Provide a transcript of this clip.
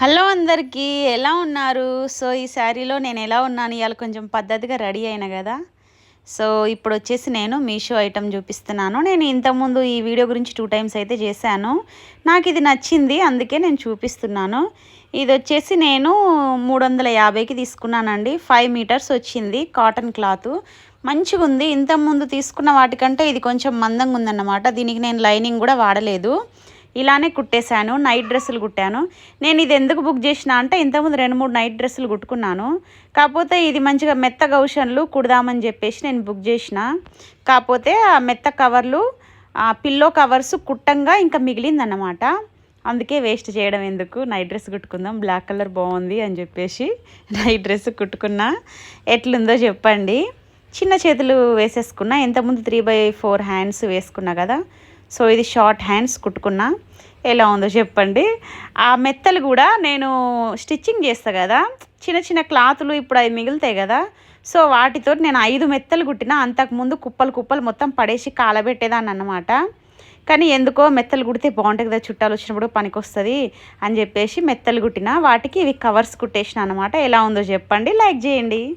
Hello అందరికీ ఎలా ఉన్నారు? సో ఈ శారీలో నేను ఎలా ఉన్నాను? ఇవాళ కొంచెం పద్ధతిగా రెడీ అయినా కదా? సో ఇప్పుడు వచ్చేసి నేను మీషో ఐటమ్ చూపిస్తున్నాను. నేను ఇంతకుముందు ఈ వీడియో గురించి టూ టైమ్స్ అయితే చేశాను. నాకు ఇది నచ్చింది అందుకే నేను చూపిస్తున్నాను. ఇది వచ్చేసి నేను మూడు వందల యాభైకి తీసుకున్నానండి. ఫైవ్ మీటర్స్ వచ్చింది కాటన్ క్లాత్. మంచిగా ఉంది. ఇంతకుముందు తీసుకున్న వాటికంటే ఇది కొంచెం మందంగా ఉందన్నమాట. దీనికి నేను లైనింగ్ కూడా వాడలేదు. ఇలానే కుట్టేశాను నైట్ డ్రెస్సులు కుట్టాను. నేను ఇది ఎందుకు బుక్ చేసిన అంటే ఇంతకుముందు రెండు మూడు నైట్ డ్రెస్సులు కుట్టుకున్నాను. కాకపోతే ఇది మంచిగా మెత్త గౌషన్లు కుడదామని చెప్పేసి నేను బుక్ చేసిన. కాకపోతే ఆ మెత్త కవర్లు ఆ పిల్లో కవర్స్ కుట్టంగా ఇంకా మిగిలిందన్నమాట. అందుకే వేస్ట్ చేయడం ఎందుకు? నైట్ డ్రెస్ కుట్టుకుందాం బ్లాక్ కలర్ బాగుంది అని చెప్పేసి నైట్ డ్రెస్ కుట్టుకున్నా. ఎట్లుందో చెప్పండి. చిన్న చేతులు వేసేసుకున్నా. ఇంతకుముందు త్రీ బై ఫోర్ హ్యాండ్స్ వేసుకున్నా కదా. సో ఇది షార్ట్ హ్యాండ్స్ కుట్టుకున్నా. ఎలా ఉందో చెప్పండి. ఆ మెత్తలు కూడా నేను స్టిచ్చింగ్ చేస్తా కదా. చిన్న చిన్న క్లాతులు ఇప్పుడు అవి మిగులుతాయి కదా. సో వాటితో నేను ఐదు మెత్తలు కుట్టిన అంతకుముందు కుప్పలు కుప్పలు మొత్తం పడేసి కాలబెట్టేదాన్ని అన్నమాట. కానీ ఎందుకో మెత్తలు కుడితే బాగుంటుంది కదా చుట్టాలు వచ్చినప్పుడు పనికి వస్తుంది అని చెప్పేసి మెత్తలు కుట్టిన వాటికి ఇవి కవర్స్ కుట్టేసిన అనమాట ఎలా ఉందో చెప్పండి. లైక్ చేయండి.